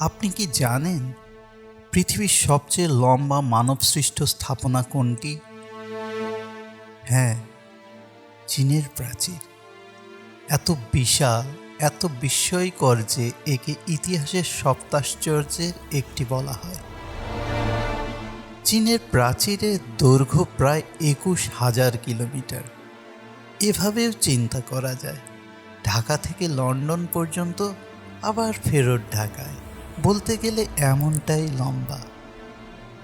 আপনি কি জানেন পৃথিবীর সবচেয়ে লম্বা মানবসৃষ্ট স্থাপনা কোনটি? হ্যাঁ চীনের প্রাচীর। এত বিশাল, এত বিস্ময়কর যে একে ইতিহাসের সপ্তাশ্চর্যের একটি বলা হয়। চীনের প্রাচীরের দৈর্ঘ্য প্রায় একুশ হাজার কিলোমিটার। এভাবেও চিন্তা করা যায়। ঢাকা থেকে লন্ডন পর্যন্ত আবার ফেরত ঢাকায়। বলতে গেলে এমনটাই লম্বা।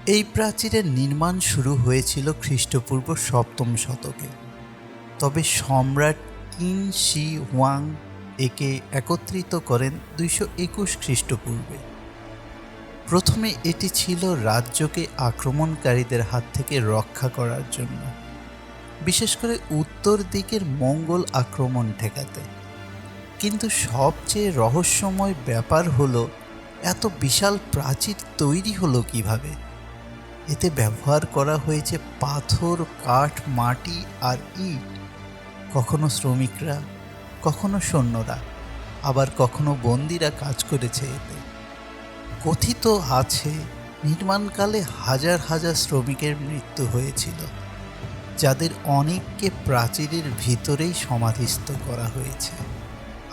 এই প্রাচীরের নির্মাণ শুরু হয়েছিল খ্রিস্টপূর্ব সপ্তম শতকে। তবে সম্রাট কিন শি ওয়াং একে একত্রিত করেন দুইশো একুশ খ্রিস্টপূর্বে। প্রথমে এটি ছিল রাজ্যকে আক্রমণকারীদের হাত থেকে রক্ষা করার জন্য, বিশেষ করে উত্তর দিকের মঙ্গল আক্রমণ ঠেকাতে। কিন্তু সবচেয়ে রহস্যময় ব্যাপার হলো এত বিশাল প্রাচীর তৈরি হলো কীভাবে? এতে ব্যবহার করা হয়েছে পাথর, কাঠ, মাটি আর ইট। কখনো শ্রমিকরা, কখনো সৈন্যরা, আবার কখনো বন্দিরা কাজ করেছে এতে। কথিত আছে, নির্মাণকালে হাজার হাজার শ্রমিকের মৃত্যু হয়েছিল, যাদের অনেককে প্রাচীরের ভিতরেই সমাধিস্থ করা হয়েছে।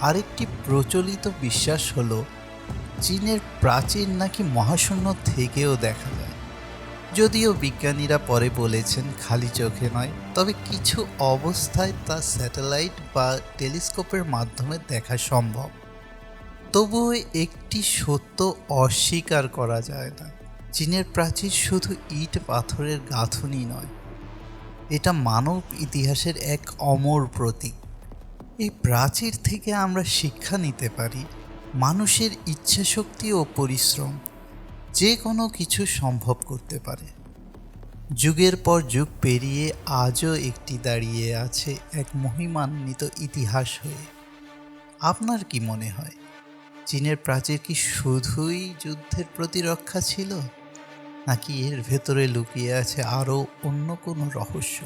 আরেকটি প্রচলিত বিশ্বাস হলো চীনের প্রাচীর নাকি মহাশূন্য থেকেও দেখা যায়। যদিও বিজ্ঞানীরা পরে বলেছেন খালি চোখে নয়, তবে কিছু অবস্থায় তা স্যাটেলাইট বা টেলিস্কোপের মাধ্যমে দেখা সম্ভব। তবুও একটি সত্য অস্বীকার করা যায় না। চীনের প্রাচীর শুধু ইট, পাথরের গাঁথুনি নয়, এটা মানব ইতিহাসের এক অমর প্রতীক। এই প্রাচীর থেকে আমরা শিক্ষা নিতে পারি মানুষের ইচ্ছাশক্তি ও পরিশ্রম যে কোনো কিছু সম্ভব করতে পারে। যুগের পর যুগ পেরিয়ে আজও একটি দাঁড়িয়ে আছে এক মহিমান্বিত ইতিহাস হয়ে। আপনার কি মনে হয়, চীনের প্রাচীর কি শুধুই যুদ্ধের প্রতিরক্ষা ছিল, নাকি এর ভেতরে লুকিয়ে আছে আরও অন্য কোনো রহস্য?